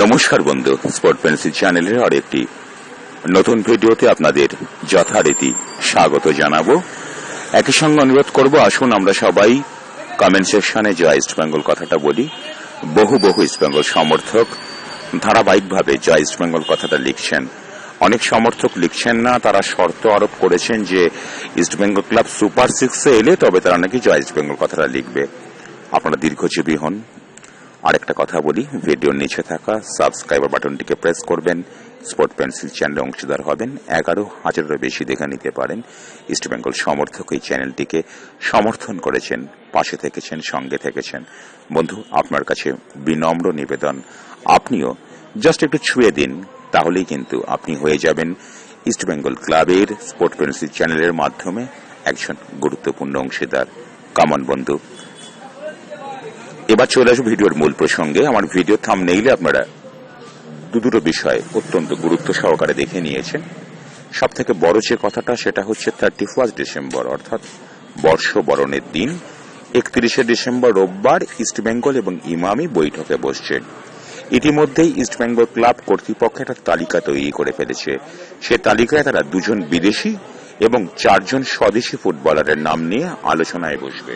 নমস্কার বন্ধু, sport pencil চ্যানেলের আর একটি নতুন ভিডিওতে আপনাদের যথারীতি স্বাগত জানাব। একই সঙ্গে অনুরোধ করব, আসুন আমরা সবাই কমেন্ট সেকশনে জয় ইস্ট বেঙ্গল কথাটা বলি, বহু বহু ইস্ট বেঙ্গল সমর্থক ধারাবাহিকভাবে জয় ইস্ট বেঙ্গল কথাটা লিখছেন। অনেক সমর্থক লিখছেন না, তারা শর্ত আরোপ করেছেন যে ইস্ট বেঙ্গল ক্লাব সুপার সিক্সে এলে তবে তারা নাকি জয় ইস্ট বেঙ্গল কথাটা লিখবে। আপনারা দীর্ঘজীবী হন আরেকটা কথা বলি, ভিডিওর নিচে থাকা সাবস্ক্রাইবার বাটনটিকে প্রেস করবেন। স্পোর্ট পেন্সিল চ্যানেলে অংশীদার হবেন। এগারো হাজারেরও বেশি দেখে নিতে পারেন। ইস্ট বেঙ্গল সমর্থক এই চ্যানেলটিকে সমর্থন করেছেন, পাশে থেকেছেন, সঙ্গে থেকেছেন। বন্ধু, আপনার কাছে বিনম্র নিবেদন। আপনিও জাস্ট একটু ছুঁয়ে দিন, তাহলেই কিন্তু আপনি হয়ে যাবেন। ইস্ট বেঙ্গল ক্লাবের স্পোর্ট পেন্সিল চ্যানেলের মাধ্যমে একজন গুরুত্বপূর্ণ অংশীদার। কামন বন্ধু। এবার চলে আসব ভিডিওর মূল প্রসঙ্গে। আমার ভিডিও থাম নেইলে আপনারা দু দুটো বিষয় অত্যন্ত গুরুত্ব সহকারে দেখে নিয়েছেন। সব থেকে বড় যে কথাটা, সেটা হচ্ছে থার্টি ফার্স্ট ডিসেম্বর অর্থাৎ বর্ষবরণের দিন। একত্রিশে ডিসেম্বর রোববার ইস্টবেঙ্গল এবং ইমামি বৈঠকে বসছে। ইতিমধ্যেই ইস্টবেঙ্গল ক্লাব কর্তৃপক্ষ একটা তালিকা তৈরি করে ফেলেছে। সে তালিকায় তারা দুজন বিদেশি এবং চারজন স্বদেশি ফুটবলারের নাম নিয়ে আলোচনায় বসবে।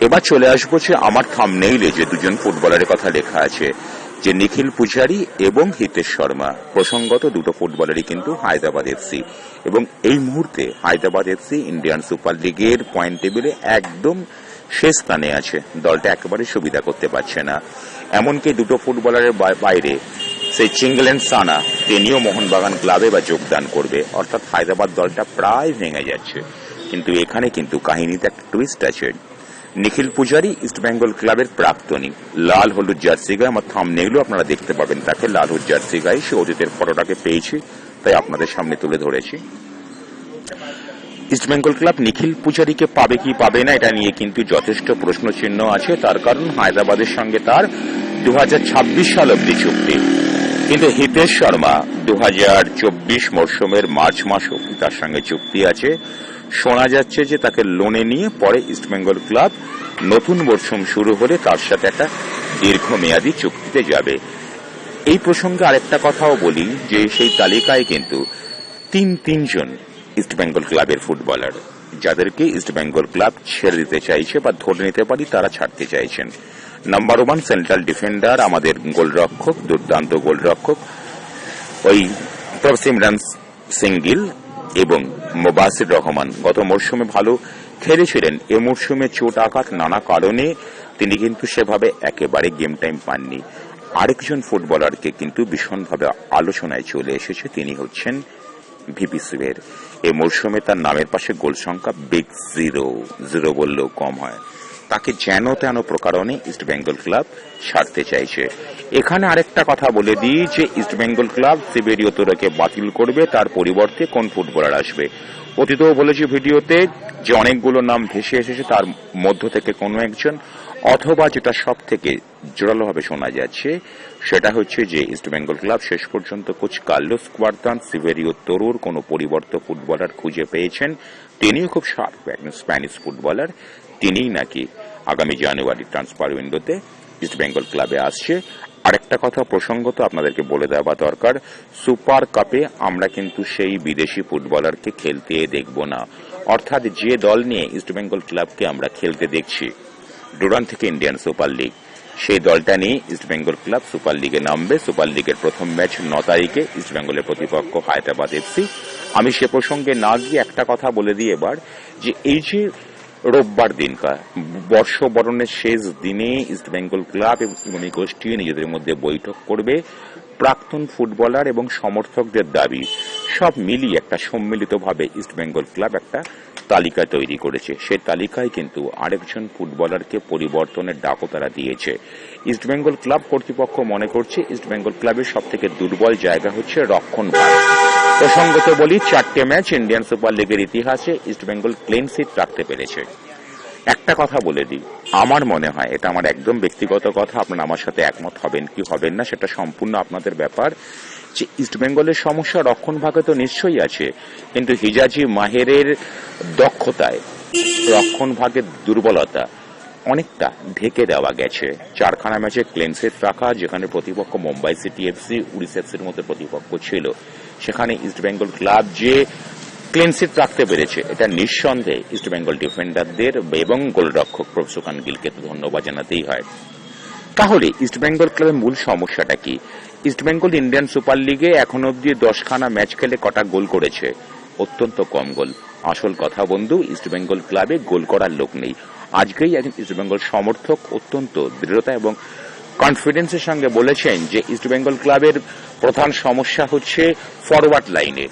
এবার চলে আসব যে আমার থাম থামনেইলে যে দুজন ফুটবলারের কথা লেখা আছে, যে নিখিল পূজারি এবং হিতেশ শর্মা। প্রসঙ্গত দুটো ফুটবলারই কিন্তু হায়দ্রাবাদ এফসি এবং এই মুহূর্তে হায়দ্রাবাদ এফসি ইন্ডিয়ান সুপার লিগের পয়েন্ট টেবিলে একদম শেষ স্থানে আছে। দলটা একেবারে সুবিধা করতে পারছে না। এমনকি দুটো ফুটবলারের বাইরে, সেই চিঙ্গলেন সানা তিনিও মোহনবাগান ক্লাবে বা যোগদান করবে। অর্থাৎ হায়দ্রাবাদ দলটা প্রায় ভেঙে যাচ্ছে। কিন্তু এখানে কিন্তু কাহিনীতে একটা টুইস্ট আছে। নিখিল পূজারি, ইস্ট বেঙ্গল ক্লাবের প্রাক্তনী। লাল হলুদ জার্সি গায়ে আমার থামনেইলও আপনারা দেখতে পাবেন তাকে। লাল হলুদ জার্সি গায়ে সে অতীতের ফটোটাকে পেয়েছি, তাই আপনাদের সামনে তুলে ধরেছি। ইস্ট বেঙ্গল ক্লাব নিখিল পূজারীকে পাবে কি পাবে না, এটা নিয়ে কিন্তু যথেষ্ট প্রশ্ন চিহ্ন আছে। তার কারণ, হায়দ্রাবাদের সঙ্গে তার দু হাজার ছাব্বিশ সাল অব্দি চুক্তি। কিন্তু হিতেশ শর্মা দু মরশুমের মার্চ মাস অব্দি তার সঙ্গে চুক্তি আছে। শোনা যাচ্ছে যে তাকে লোনে নিয়ে পরে ইস্টবেঙ্গল ক্লাব নতুন মরশুম শুরু হলে তার সাথে একটা দীর্ঘমেয়াদী চুক্তিতে যাবে। এই প্রসঙ্গে আরেকটা কথাও বলি যে সেই তালিকায় কিন্তু তিন তিনজন ইস্টবেঙ্গল ক্লাবের ফুটবলার যাদেরকে ইস্টবেঙ্গল ক্লাব ছেড়ে দিতে চাইছে বা ধরে নিতে পারি তারা ছাড়তে চাইছেন। নাম্বার ওয়ান সেন্ট্রাল ডিফেন্ডার আমাদের গোলরক্ষক, দুর্দান্ত গোলরক্ষক, ওই প্রসিমরান সিঙ্গিল এবং মোবাসির রহমান। গত মরশুমে ভালো খেলেছিলেন এ মরশুমে চোট আঘাত নানা কারণে তিনি কিন্তু সেভাবে একেবারে গেম টাইম পাননি। আরেকজন ফুটবলারকে কিন্তু ভীষণভাবে আলোচনায় চলে এসেছে। তিনি হচ্ছেন ভিপি সিভের এ মরশুমে তার নামের পাশে গোল সংখ্যা বিগ জিরো জিরো বললেও কম হয়। তাকে যেন তেন প্রকারণে ইস্ট বেঙ্গল ক্লাব ছাড়তে চাইছে। এখানে আরেকটা কথা বলে দিই যে, ইস্ট বেঙ্গল ক্লাব সিবেরিও তোরাকে বাতিল করবে, তার পরিবর্তে কোন ফুটবলার আসবে? অতীতেও বলেছি ভিডিওতে যে অনেকগুলো নাম ভেসে এসেছে, তার মধ্য থেকে কোনো একজন, অথবা যেটা সব থেকে জোরালোভাবে শোনা যাচ্ছে, সেটা হচ্ছে যে, ইস্ট বেঙ্গল ক্লাব শেষ পর্যন্ত কোচ কার্লোস কোয়ার্তান সিভেরিও তরুর কোনো পরিবর্ত ফুটবলার খুঁজে পেয়েছেন। তিনিও খুব শার্প একজন স্প্যানিশ ফুটবলার। তিনিই নাকি আগামী জানুয়ারি ট্রান্সফার উইন্ডোতে ইস্ট বেঙ্গল ক্লাবে আসছে। আরেকটা কথা প্রসঙ্গত আপনাদেরকে বলে দেওয়া দরকার সুপার কাপে আমরা কিন্তু সেই বিদেশি ফুটবলারকে খেলতে দেখব না। অর্থাৎ যে দল নিয়ে ইস্ট বেঙ্গল ক্লাবকে আমরা খেলতে দেখছি ডুরান থেকে ইন্ডিয়ান সুপার লিগ সেই দলটা নিয়ে ইস্ট বেঙ্গল ক্লাব সুপার লিগে নামবে। সুপার লিগের প্রথম ম্যাচ ন তারিখে ইস্ট বেঙ্গলের প্রতিপক্ষ হায়দ্রাবাদ এফসি আমি সে প্রসঙ্গে না গিয়ে একটা কথা বলে দিই এবার, যে এই যে রোববার দিনকার বর্ষবরণের শেষ দিনে ইস্ট বেঙ্গল ক্লাব এবং এই গোষ্ঠী নিজেদের মধ্যে বৈঠক করবে প্রাক্তন ফুটবলার এবং সমর্থকদের দাবি। সব মিলিয়ে একটা সম্মিলিতভাবে ইস্ট বেঙ্গল ক্লাব একটা তালিকা তৈরি করেছে। সেই তালিকায় কিন্তু আরেকজন ফুটবলারকে পরিবর্তনের ডাকও তারা দিয়েছে। ইস্ট বেঙ্গল ক্লাব কর্তৃপক্ষ মনে করছে, ইস্ট বেঙ্গল ক্লাবের সব থেকে দুর্বল জায়গা হচ্ছে রক্ষণ প্রসঙ্গত বলি, চারটে ম্যাচ ইন্ডিয়ান সুপার লিগের ইতিহাসে ইস্ট বেঙ্গল ক্লিন সিট রাখতে পেরেছে। একটা কথা বলে দিই, আমার মনে হয়, এটা আমার একদম ব্যক্তিগত কথা, আপনারা আমার সাথে একমত হবেন কি হবেন না, সেটা সম্পূর্ণ আপনাদের ব্যাপার, যে ইস্টবেঙ্গলের সমস্যা রক্ষণ ভাগে তো নিশ্চয়ই আছে, কিন্তু হিজাজি মাহেরের দক্ষতায়, রক্ষণ ভাগের দুর্বলতা অনেকটা ঢেকে দেওয়া গেছে। চারখানা ম্যাচে ক্লেন্সেট রাখা যেখানে প্রতিপক্ষ মুম্বাই সিটি এফসি উড়িষ্যা এফসির মধ্যে প্রতিপক্ষ ছিল। সেখানে ইস্টবেঙ্গল ক্লাব যে ক্লিনশিট রাখতে পেরেছে, এটা নিঃসন্দেহে ইস্টবেঙ্গল ডিফেন্ডারদের এবং গোলরক্ষক প্রফসুকান গিলকে তো ধন্যবাদ জানাতেই হয়। তাহলে ইস্টবেঙ্গল ক্লাবের মূল সমস্যাটা কি? ইস্টবেঙ্গল ইন্ডিয়ান সুপার লিগে এখন অব্দি দশখানা ম্যাচ খেলে কটা গোল করেছে? অত্যন্ত কম গোল। আসল কথা বন্ধু ইস্টবেঙ্গল ক্লাবে গোল করার লোক নেই। আজকেই একজন ইস্টবেঙ্গল সমর্থক অত্যন্ত দৃঢ়তা এবং কনফিডেন্সের সঙ্গে বলেছেন যে ইস্টবেঙ্গল ক্লাবের প্রধান সমস্যা হচ্ছে ফরওয়ার্ড লাইনে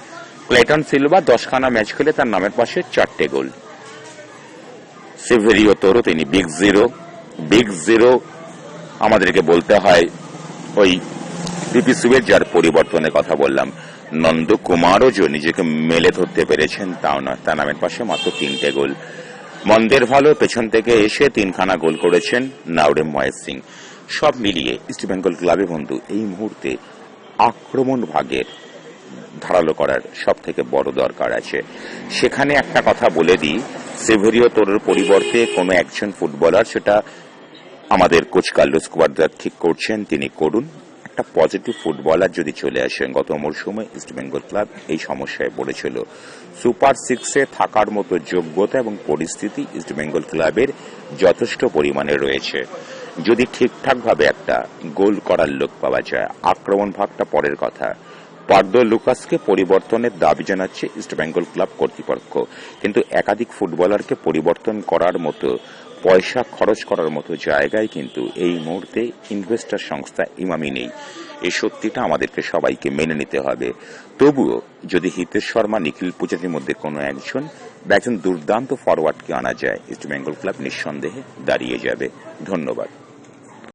ক্লেটন সিলভা দশখানা ম্যাচ খেলে তার নামের পাশে চারটে গোল। সিভেরিও তোরও তিনি বিগ জিরো বিগ জিরো আমাদেরকে বলতে হয়, ওই পিপি সুবের যার পরিবর্তনের কথা বললাম। নন্দ কুমারও যে নিজেকে মেলে ধরতে পেরেছেন, তাও নয়। তার নামের পাশে মাত্র তিনটে গোল। মন্দের ভালো পেছন থেকে এসে তিনখানা গোল করেছেন নাওরে মহেশ সিং। সব মিলিয়ে ইস্টবেঙ্গল ক্লাবে বন্ধু, এই মুহূর্তে আক্রমণ ভাগের ধারালো করার সব থেকে বড় দরকার আছে। সেখানে একটা কথা বলে দিই, সেভেরিও তোরের পরিবর্তে কোনো একজন ফুটবলার, সেটা আমাদের কোচ কার্লোস কুয়াদ্রাত ঠিক করছেন, তিনি করুন। একটা পজিটিভ ফুটবলার যদি চলে আসেন, গত মরশুমে ইস্টবেঙ্গল ক্লাব এই সমস্যায় পড়েছিল। সুপার সিক্সে থাকার মতো যোগ্যতা এবং পরিস্থিতি ইস্টবেঙ্গল ক্লাবের যথেষ্ট পরিমাণে রয়েছে। যদি ঠিকঠাকভাবে একটা গোল করার লোক পাওয়া যায়, আক্রমণ ভাগটা পরের কথা। পার্দ লুকাসকে পরিবর্তনের দাবি জানাচ্ছে ইস্টবেঙ্গল ক্লাব কর্তৃপক্ষ। কিন্তু একাধিক ফুটবলারকে পরিবর্তন করার মতো পয়সা খরচ করার মতো জায়গায় কিন্তু এই মুহূর্তে ইনভেস্টার সংস্থা ইমামি নেই। এই সত্যিটা আমাদেরকে সবাইকে মেনে নিতে হবে। তবুও যদি হিতেশ শর্মা, নিখিল পূজারির মধ্যে কোনো একজন বা একজন দুর্দান্ত ফরওয়ার্ডকে আনা যায় ইস্ট বেঙ্গল ক্লাব নিঃসন্দেহে দাঁড়িয়ে যাবে। ধন্যবাদ।